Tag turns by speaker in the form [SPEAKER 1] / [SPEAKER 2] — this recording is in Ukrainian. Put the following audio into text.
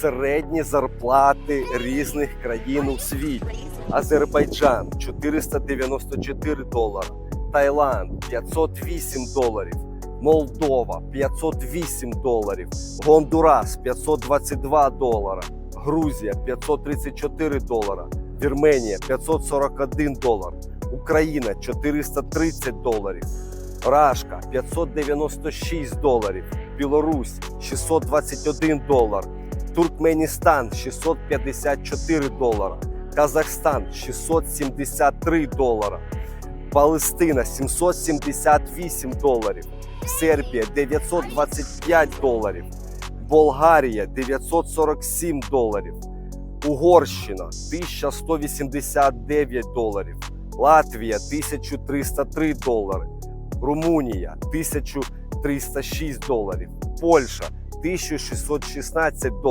[SPEAKER 1] середні зарплати різних країн у світі. Азербайджан 494 долари, Таїланд 508 доларів, Молдова 508 доларів, Гондурас 522 долара, Грузія 534 долара, Вірменія 541 долар, Україна 430 доларів, Рашка 596 доларів, Білорусь 621 долар, Туркменістан 654 долара, Казахстан 673 долара, Палестина 778 доларів, Сербія 925 доларів, Болгарія 947 доларів, Угорщина 1189 доларів, Латвія 1303 долари, Румунія 1306 доларів, Польща 1616 доларів.